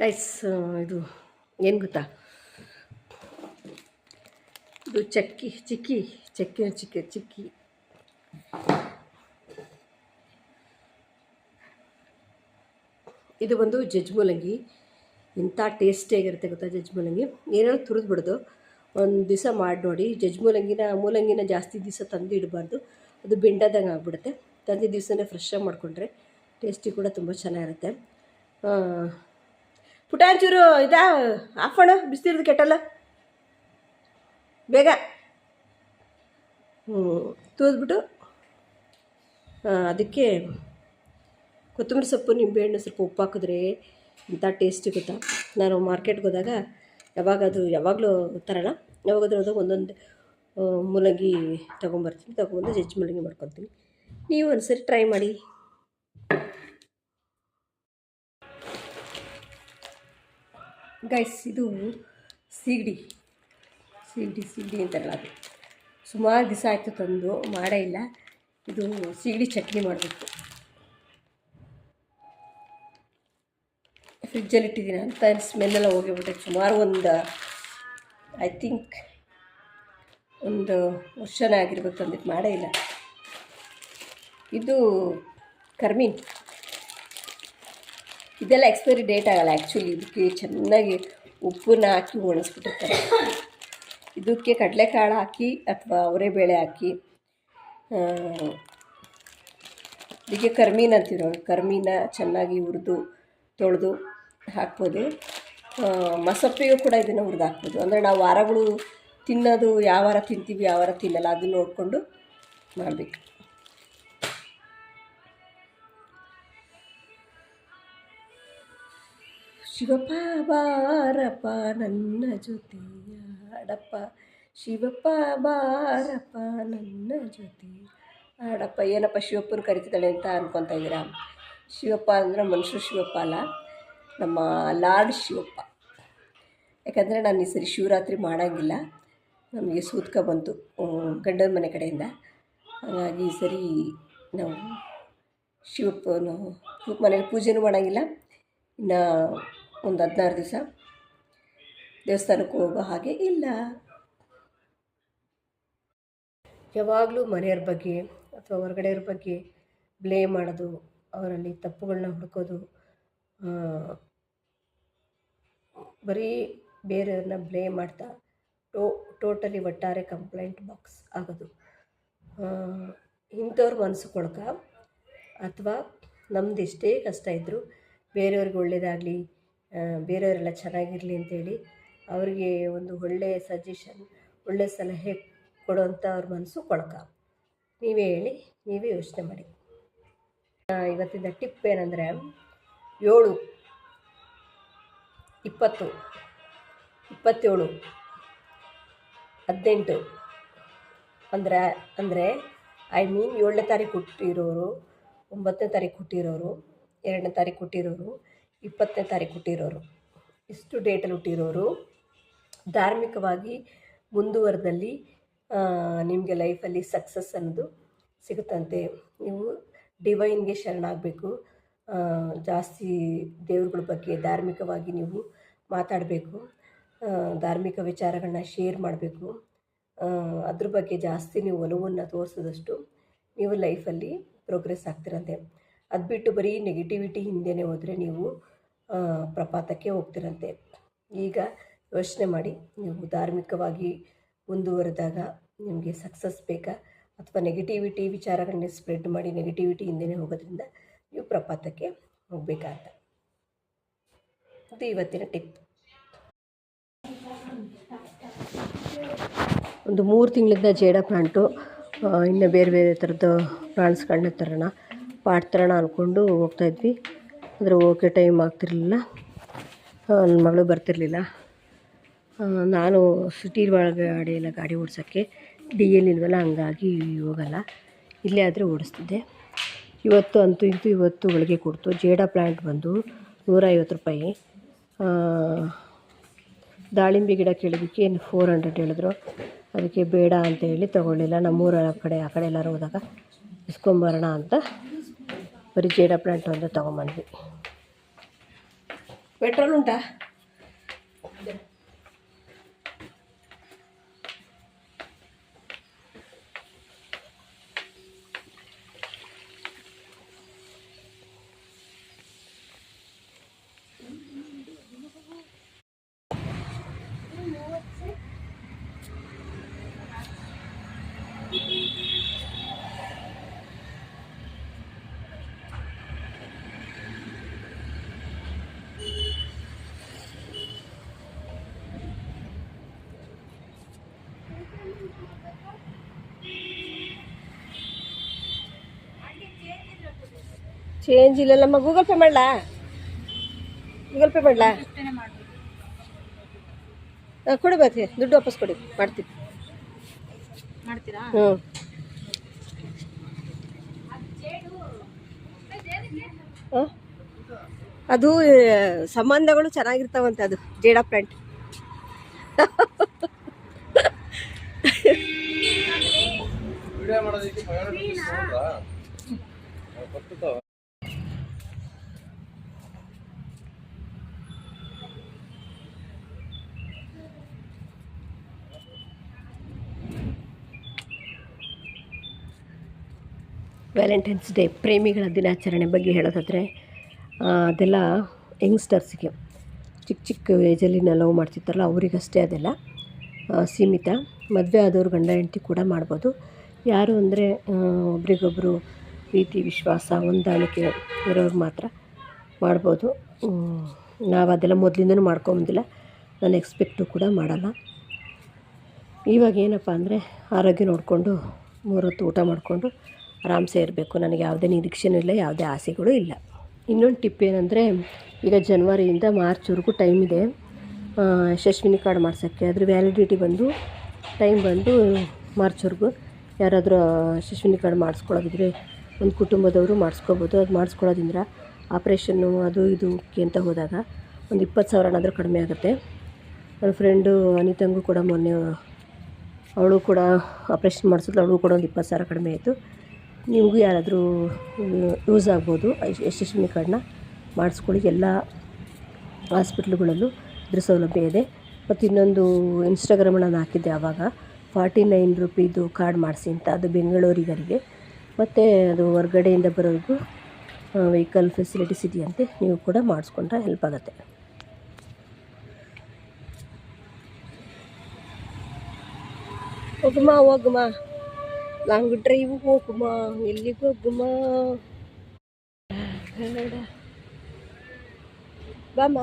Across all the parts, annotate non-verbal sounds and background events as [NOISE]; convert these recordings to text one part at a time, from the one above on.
Guys ಇದು, ಏನು ಗೊತ್ತಾ? ಇದು ಚಕ್ಕಿ, ಚಿಕ್ಕಿ ಚಕ್ಕಿ ಚಿಕ್ಕಿ ಚಿಕ್ಕಿ. ಇದು ಬಂದು ಜಜ್ ಮೂಲಂಗಿ ಇಂಥ ಟೇಸ್ಟಿಯಾಗಿರುತ್ತೆ ಗೊತ್ತಾ ಜಜ್ ಮೂಲಂಗಿ ಏನಾದ್ರು ತುರಿದು ಬಿಡೋದು ಒಂದು ದಿವಸ ಮಾಡಿ ನೋಡಿ. ಜಜ್ ಮೂಲಂಗಿನ ಮೂಲಂಗಿನ ಜಾಸ್ತಿ ದಿವಸ ತಂದು ಇಡಬಾರ್ದು. ಅದು ಬೆಂಡದಂಗೆ ಆಗಿಬಿಡುತ್ತೆ. ತಂದಿದ್ದ ದಿವಸನೇ ಫ್ರೆಶ್ಶಾಗಿ ಮಾಡಿಕೊಂಡ್ರೆ ಟೇಸ್ಟಿ ಕೂಡ ತುಂಬ ಚೆನ್ನಾಗಿರುತ್ತೆ. ಪುಟ ಒಂಚೂರು ಇದಾ ಆಫ್ ಮಾಡು ಬಿಸಿಲಿರೋದು ಕೆಟ್ಟಲ್ಲ. ಬೇಗ. ಹ್ಞೂ ತೂದ್ಬಿಟ್ಟು ಅದಕ್ಕೆ ಕೊತ್ತಂಬರಿ ಸೊಪ್ಪು, ನಿಂಬೆಹಣ್ಣು ಸ್ವಲ್ಪ ಉಪ್ಪು ಹಾಕಿದ್ರೆ ಇಂಥ ಟೇಸ್ಟಿ ಗೊತ್ತಾ? ನಾನು ಮಾರ್ಕೆಟ್ಗೆ ಹೋದಾಗ ಯಾವಾಗ ಅದು ಯಾವಾಗಲೂ ತರೋಣ ಯಾವಾಗಾದ್ರೂ ಹೋದಾಗ ಒಂದೊಂದು ಮೂಲಂಗಿ ತೊಗೊಂಬರ್ತೀನಿ. ತೊಗೊಂಬಂದು ಜಜ್ಜಿ ಮೂಲಂಗಿ ಮಾಡ್ಕೊತೀನಿ. ನೀವು ಒಂದ್ಸರಿ ಟ್ರೈ ಮಾಡಿ. ಗೈಸ್ ಇದು ಸೀಗಡಿ. ಸೀಗಡಿ ಸೀಗಡಿ ಅಂತಾರಲ್ಲ ಅದು. ಸುಮಾರು ದಿವಸ ಆಯಿತು ತಂದು, ಮಾಡೇ ಇಲ್ಲ. ಇದು ಸೀಗಡಿ ಚಟ್ನಿ ಮಾಡಬೇಕು. ಫ್ರಿಜ್ಜಲ್ಲಿ ಇಟ್ಟಿದ್ದೀನಿ ಅಂತ ಸ್ಮೆಲ್ಲೆಲ್ಲ ಹೋಗಿಬಿಟ್ಟೆ ಸುಮಾರು ಒಂದು ಐ ಥಿಂಕ್ ಒಂದು ವರ್ಷನೇ ಆಗಿರ್ಬೇಕು ತಂದಿದ್ದು. ಮಾಡೇ ಇಲ್ಲ. ಇದು ಕರ್ಮೀನ್. ಇದೆಲ್ಲ ಎಕ್ಸ್ಪೈರಿ ಡೇಟ್ ಆಗಲ್ಲ ಆ್ಯಕ್ಚುಲಿ ಇದಕ್ಕೆ ಚೆನ್ನಾಗಿ ಉಪ್ಪನ್ನ ಹಾಕಿ ಒಣಗಿಸ್ಬಿಟ್ಟಿರ್ತಾರೆ. ಇದಕ್ಕೆ ಕಡಲೆಕಾಳು ಹಾಕಿ ಅಥವಾ ಅವರೆಬೇಳೆ ಹಾಕಿ ಇದಕ್ಕೆ ಕರ್ಮೀನ ಅಂತಿರೋ ಕರ್ಮೀನ ಚೆನ್ನಾಗಿ ಹುರಿದು, ತೊಳೆದು ಹಾಕ್ಬೋದು. ಮಸಪ್ಪಿಗೂ ಕೂಡ ಇದನ್ನು ಹುರಿದು ಹಾಕ್ಬೋದು. ಅಂದರೆ ನಾವು ವಾರಗಳು ತಿನ್ನೋದು, ಯಾವ ವಾರ ತಿಂತೀವಿ, ಯಾವ ವಾರ ತಿನ್ನಲ್ಲ, ಅದನ್ನು ನೋಡಿಕೊಂಡು ಮಾಡಬೇಕು. ಶಿವಪ್ಪ ಬಾರಪ್ಪ, ನನ್ನ ಜೊತೆಯಾಡಪ್ಪ ಶಿವಪ್ಪ ಬಾರಪ್ಪ, ನನ್ನ ಜೊತೆ. ಆಡಪ್ಪ ಏನಪ್ಪ ಶಿವಪ್ಪನ ಕರಿತಿದ್ದಾಳೆ ಅಂತ ಅನ್ಕೊತಾ ಇದ್ದೀರಾ? ಶಿವಪ್ಪ ಅಂದರೆ ಮನುಷ್ಯರು ಶಿವಪ್ಪ ಅಲ್ಲ, ನಮ್ಮ ಲಾರ್ಡ್ ಶಿವಪ್ಪ. ಯಾಕಂದರೆ ನಾನು ಈ ಸರಿ ಶಿವರಾತ್ರಿ ಮಾಡೋಂಗಿಲ್ಲ. ನಮಗೆ ಸೂತ್ಕ ಬಂತು ಗಂಡನ ಮನೆ ಕಡೆಯಿಂದ. ಹಾಗಾಗಿ ಈ ಸರಿ ನಾವು ಶಿವಪ್ಪನು ಮನೇಲಿ ಪೂಜೆನೂ ಮಾಡೋಂಗಿಲ್ಲ. ಇನ್ನು ಒಂದು ಹದಿನಾರು ದಿವಸ. ದೇವಸ್ಥಾನಕ್ಕೆ ಹೋಗೋ ಹಾಗೆ ಇಲ್ಲ. ಯಾವಾಗಲೂ ಮನೆಯವ್ರ ಬಗ್ಗೆ ಅಥವಾ ಹೊರಗಡೆಯವ್ರ ಬಗ್ಗೆ ಬ್ಲೇ ಮಾಡೋದು, ಅವರಲ್ಲಿ ತಪ್ಪುಗಳನ್ನ ಹುಡುಕೋದು ಬರೀ ಬೇರೆಯವ್ರನ್ನ ಬ್ಲೇ ಮಾಡ್ತಾ ಟೋ ಟೋಟಲಿ ಒಟ್ಟಾರೆ ಕಂಪ್ಲೇಂಟ್ ಬಾಕ್ಸ್ ಆಗೋದು. ಇಂಥವ್ರ ಮನಸ್ಸು ಕೊಳಕ ಅಥವಾ ನಮ್ದು ಎಷ್ಟೇ ಕಷ್ಟ ಇದ್ದರೂ ಬೇರೆಯವ್ರಿಗೆ ಒಳ್ಳೆಯದಾಗಲಿ ಬೇರೆಯವರೆಲ್ಲ ಚೆನ್ನಾಗಿರಲಿ ಅಂತೇಳಿ ಅವರಿಗೆ ಒಂದು ಒಳ್ಳೆಯ ಸಜೆಷನ್ ಒಳ್ಳೆಯ ಸಲಹೆ ಕೊಡುವಂಥ ಅವ್ರ ಮನಸ್ಸು ಕೊಳಕ. ನೀವೇ ಹೇಳಿ, ನೀವೇ ಯೋಚನೆ ಮಾಡಿ. ಇವತ್ತಿನ ಟಿಪ್ ಏನಂದರೆ, ಏಳು, ಇಪ್ಪತ್ತು, ಇಪ್ಪತ್ತೇಳು, ಹದಿನೆಂಟು, ಅಂದರೆ ಅಂದರೆ ಐ ಮೀನ್ ಏಳನೇ ತಾರೀಕು ಹುಟ್ಟಿರೋರು, ಒಂಬತ್ತನೇ ತಾರೀಕು ಹುಟ್ಟಿರೋರು, ಎರಡನೇ ತಾರೀಕು ಹುಟ್ಟಿರೋರು ಇಪ್ಪತ್ತನೇ ತಾರೀಕು ಹುಟ್ಟಿರೋರು. ಇಷ್ಟು ಡೇಟಲ್ಲಿ ಹುಟ್ಟಿರೋರು. ಧಾರ್ಮಿಕವಾಗಿ ಮುಂದುವರೆದಲ್ಲಿ ನಿಮಗೆ ಲೈಫಲ್ಲಿ ಸಕ್ಸಸ್ ಅನ್ನೋದು ಸಿಗುತ್ತಂತೆ. ನೀವು ಡಿವೈನ್ಗೆ ಶರಣಾಗಬೇಕು. ಜಾಸ್ತಿ ದೇವ್ರಗಳ ಬಗ್ಗೆ ಧಾರ್ಮಿಕವಾಗಿ ನೀವು ಮಾತಾಡಬೇಕು. ಧಾರ್ಮಿಕ ವಿಚಾರಗಳನ್ನ ಶೇರ್ ಮಾಡಬೇಕು. ಅದ್ರ ಬಗ್ಗೆ ಜಾಸ್ತಿ ನೀವು ಒಲವನ್ನು ತೋರಿಸಿದಷ್ಟು ನೀವು ಲೈಫಲ್ಲಿ ಪ್ರೋಗ್ರೆಸ್ ಆಗ್ತಿರಂತೆ. ಅದು ಬಿಟ್ಟು ಬರೀ ನೆಗೆಟಿವಿಟಿ ಹಿಂದೆನೇ ಹೋದರೆ ನೀವು ಪ್ರಪಾತಕ್ಕೆ ಹೋಗ್ತಿರಂತೆ. ಈಗ ಯೋಚನೆ ಮಾಡಿ, ನೀವು ಧಾರ್ಮಿಕವಾಗಿ ಮುಂದುವರೆದಾಗ ನಿಮಗೆ ಸಕ್ಸಸ್ ಬೇಕಾ? ಅಥವಾ ನೆಗೆಟಿವಿಟಿ ವಿಚಾರಗಳನ್ನೇ ಸ್ಪ್ರೆಡ್ ಮಾಡಿ ನೆಗೆಟಿವಿಟಿ ಹಿಂದೆನೇ ಹೋಗೋದ್ರಿಂದ ನೀವು ಪ್ರಪಾತಕ್ಕೆ ಹೋಗಬೇಕಾ ಅದು ಇವತ್ತಿನ ಟಿಪ್ ಒಂದು ಮೂರು ತಿಂಗಳಿಂದ ಜೇಡ ಪ್ಲಾಂಟು ಇನ್ನು ಬೇರೆ ಬೇರೆ ಥರದ್ದು ಪ್ಲಾಂಟ್ಸ್ಗಳನ್ನ ತರೋಣ. ಪಾಟ್ ತರೋಣ ಅಂದ್ಕೊಂಡು ಹೋಗ್ತಾಯಿದ್ವಿ ಆದರೆ ಹೋಗೋಕ್ಕೆ ಟೈಮ್ ಆಗ್ತಿರಲಿಲ್ಲ. ನನ್ನ ಮಗಳು ಬರ್ತಿರಲಿಲ್ಲ. ನಾನು ಸಿಟಿ ಒಳಗಡೆ ಎಲ್ಲ ಗಾಡಿ ಓಡಿಸೋಕ್ಕೆ ಡಿ ಎಲ್ ಇಲ್ವಲ್ಲ, ಹಂಗಾಗಿ ಹೋಗಲ್ಲ. ಇಲ್ಲೇ ಆದರೆ ಓಡಿಸ್ತಿದ್ದೆ. ಇವತ್ತು ಅಂತೂ ಇಂತೂ ಇವತ್ತು ಒಳಗೆ ಕೊಡ್ತು. ಜೇಡ ಪ್ಲ್ಯಾಂಟ್ ಬಂದು ನೂರೈವತ್ತು ರೂಪಾಯಿ. ದಾಳಿಂಬೆ ಗಿಡ ಕೇಳಿದ್ದಕ್ಕೆ ಏನು ಫೋರ್ ಹಂಡ್ರೆಡ್ ಹೇಳಿದ್ರು. ಅದಕ್ಕೆ ಬೇಡ ಅಂತ ಹೇಳಿ ತೊಗೊಳ್ಳಿಲ್ಲ. ನಮ್ಮೂರ ಕಡೆ, ಆ ಕಡೆ ಎಲ್ಲರೂ ಹೋದಾಗ ಇಸ್ಕೊಂಬರೋಣ ಅಂತ ಬರೀ ಜೇಡ ಪ್ಲ್ಯಾಂಟ್ ಒಂದು ತೊಗೊಂಬಂದ್ವಿ. ಪೆಟ್ರೋಲ್ ಉಂಟಾ? ಚೇಂಜ್ ಇಲ್ಲ. ನಮ್ಮ ಗೂಗಲ್ ಪೇ ಮಾಡಲಾ? ಗೂಗಲ್ ಪೇ ಮಾಡಲಾ? ಕೊಡಿ ಬರ್ತೀವಿ ದುಡ್ಡು ವಾಪಸ್ ಕೊಡಿ. ಮಾಡ್ತೀವಿ ಮಾಡ್ತೀರಾ? ಹ್ಞೂ? ಅದು ಸಂಬಂಧಗಳು ಚೆನ್ನಾಗಿರ್ತಾವಂತೆ ಅದು. ಜೇಡ ಪ್ಯಾಂಟ್. [LAUGHS] ವಿಡಿಯೋ ಮಾಡೋದಕ್ಕೆ ವ್ಯಾಲೆಂಟೈನ್ಸ್ ಡೇ, ಪ್ರೇಮಿಗಳ ದಿನಾಚರಣೆ ಬಗ್ಗೆ ಹೇಳೋದಾದರೆ ಅದೆಲ್ಲ ಯಂಗ್ಸ್ಟರ್ಸ್ಗೆ. ಚಿಕ್ಕ ಚಿಕ್ಕ ಏಜಲ್ಲಿ ಲವ್ ಮಾಡ್ತಿರ್ತಾರಲ್ಲ, ಅವರಿಗಷ್ಟೇ ಅದೆಲ್ಲ ಸೀಮಿತ. ಮದುವೆ ಆದವರು ಗಂಡ ಹೆಂಡತಿ ಕೂಡ ಮಾಡ್ಬೋದು. ಯಾರು ಅಂದರೆ ಒಬ್ರಿಗೊಬ್ಬರು ಪ್ರೀತಿ, ವಿಶ್ವಾಸ, ಹೊಂದಾಣಿಕೆ ಇರೋರು ಮಾತ್ರ ಮಾಡ್ಬೋದು. ನಾವು ಅದೆಲ್ಲ ಮೊದಲಿಂದನೂ ಮಾಡ್ಕೊಂಬಂದಿಲ್ಲ ನಾನು ಎಕ್ಸ್ಪೆಕ್ಟು ಕೂಡ ಮಾಡಲ್ಲ. ಇವಾಗ ಏನಪ್ಪ ಅಂದರೆ, ಆರೋಗ್ಯ ನೋಡಿಕೊಂಡು ಮೂರೊತ್ತು ಊಟ ಮಾಡಿಕೊಂಡು ಆರಾಮ್ಸೆ ಇರಬೇಕು. ನನಗೆ ಯಾವುದೇ ನಿರೀಕ್ಷೆನೂ ಇಲ್ಲ, ಯಾವುದೇ ಆಸೆಗಳು ಇಲ್ಲ. ಇನ್ನೊಂದು ಟಿಪ್ ಏನಂದರೆ, ಈಗ ಜನ್ವರಿಯಿಂದ ಮಾರ್ಚ್ವರೆಗೂ ಟೈಮ್ ಇದೆ. ಯಶಸ್ವಿನಿ ಕಾರ್ಡ್ ಮಾಡ್ಸೋಕ್ಕೆ. ಅದ್ರ ವ್ಯಾಲಿಡಿಟಿ ಬಂದು ಟೈಮ್ ಬಂದು ಮಾರ್ಚ್ವರೆಗೂ ಯಾರಾದರೂ ಯಶಸ್ವಿನಿ ಕಾರ್ಡ್ ಮಾಡಿಸ್ಕೊಳ್ಳೋದಿದ್ರೆ, ಒಂದು ಕುಟುಂಬದವರು ಮಾಡಿಸ್ಕೋಬೋದು. ಅದು ಮಾಡಿಸ್ಕೊಳ್ಳೋದ್ರಿಂದ ಆಪ್ರೇಷನ್ನು ಅದು ಇದು ಅಂತ ಹೋದಾಗ ಒಂದು ಇಪ್ಪತ್ತು ಸಾವಿರನಾದರೂ ಕಡಿಮೆ ಆಗುತ್ತೆ. ನನ್ನ ಫ್ರೆಂಡು ಅನಿತಂಗೂ ಕೂಡ ಮೊನ್ನೆ, ಅವಳು ಕೂಡ ಆಪ್ರೇಷನ್ ಮಾಡಿಸಿದ್ಲು. ಅವಳು ಕೂಡ ಒಂದು ಇಪ್ಪತ್ತು ಸಾವಿರ ಕಡಿಮೆ ಆಯಿತು. ನಿಮಗೂ ಯಾರಾದರೂ ಯೂಸ್ ಆಗ್ಬೋದು ಯಶ್- ಯಶಸ್ವಿನಿ ಕಾರ್ಡನ್ನ ಮಾಡಿಸ್ಕೊಳ್ಳಿ ಎಲ್ಲ ಹಾಸ್ಪಿಟ್ಲುಗಳಲ್ಲೂ ಇದ್ರ ಸೌಲಭ್ಯ ಇದೆ ಮತ್ತು ಇನ್ನೊಂದು ಇನ್ಸ್ಟಾಗ್ರಾಮ್ ನಾನು ಹಾಕಿದ್ದೆ ಆವಾಗ ಫಾರ್ಟಿ ನೈನ್ ರುಪೀದು ಕಾರ್ಡ್ ಮಾಡಿಸಿ ಅಂತ ಅದು ಬೆಂಗಳೂರಿಗರಿಗೆ ಮತ್ತು ಅದು ಹೊರ್ಗಡೆಯಿಂದ ಬರೋರಿಗೂ ವೆಹಿಕಲ್ ಫೆಸಿಲಿಟೀಸ್ ಇದೆಯಂತೆ ನೀವು ಕೂಡ ಮಾಡಿಸ್ಕೊಂಡ್ರೆ ಹೆಲ್ಪ್ ಆಗುತ್ತೆ ಹೋಗಮ್ಮ ಹೋಗಮ್ಮ ಲಾಂಗ್ ಡ್ರೈವ್ ಹೋಗುಮ, ಎಲ್ಲಿಗೆ ಹೋಗುಮ? ಕನ್ನಡ. ಬಾಮ್ಮ.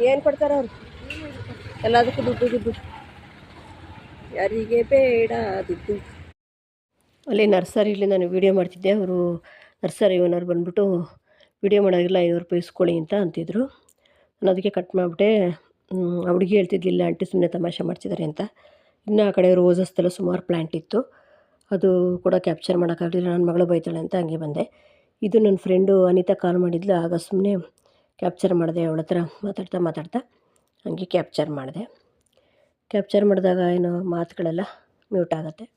ಏನು ಕೊಡ್ತಾರೆ ಅವ್ರು? ಎಲ್ಲದಕ್ಕೂ ದುಡ್ಡು ದುಡ್ಡು. ಯಾರಿಗೆ ಬೇಡ ದುಡ್ಡು. ಅಲ್ಲಿ ನರ್ಸರಿಲಿ ನಾನು ವಿಡಿಯೋ ಮಾಡ್ತಿದ್ದೆ. ಅವರು ನರ್ಸರಿ ಓನರ್ ಬಂದ್ಬಿಟ್ಟು ವಿಡಿಯೋ ಮಾಡೋದಿಲ್ಲ ಐನೂರು ರೂಪಾಯಿ ಇಸ್ಕೊಳ್ಳಿ ಅಂತ ಅಂತಿದ್ರು. ನಾನು ಅದಕ್ಕೆ ಕಟ್ ಮಾಡಿಬಿಟ್ಟೆ. ಆ ಹೇಳ್ತಿದ್ದಿಲ್ಲ ಆಂಟಿ ಸುಮ್ಮನೆ ತಮಾಷೆ ಮಾಡ್ತಿದ್ದಾರೆ ಅಂತ. ಇನ್ನು ಆ ಕಡೆ ರೋಸಸ್ದೆಲ್ಲ ಸುಮಾರು ಪ್ಲ್ಯಾಂಟ್ ಇತ್ತು. ಅದು ಕೂಡ ಕ್ಯಾಪ್ಚರ್ ಮಾಡೋಕ್ಕಾಗಲಿಲ್ಲ. ನನ್ನ ಮಗಳು ಬೈತಾಳೆ ಅಂತ ಹಂಗೆ ಬಂದೆ. ಇದು ನನ್ನ ಫ್ರೆಂಡು ಅನಿತಾ ಕಾಲ್ ಮಾಡಿದ್ಲು. ಆಗ ಸುಮ್ಮನೆ ಕ್ಯಾಪ್ಚರ್ ಮಾಡಿದೆ. ಅವಳ ಹತ್ರ ಮಾತಾಡ್ತಾ ಮಾತಾಡ್ತಾ ಹಂಗೆ ಕ್ಯಾಪ್ಚರ್ ಮಾಡಿದೆ. ಕ್ಯಾಪ್ಚರ್ ಮಾಡಿದಾಗ ಏನೋ ಮಾತುಗಳೆಲ್ಲ ಮ್ಯೂಟ್ ಆಗುತ್ತೆ.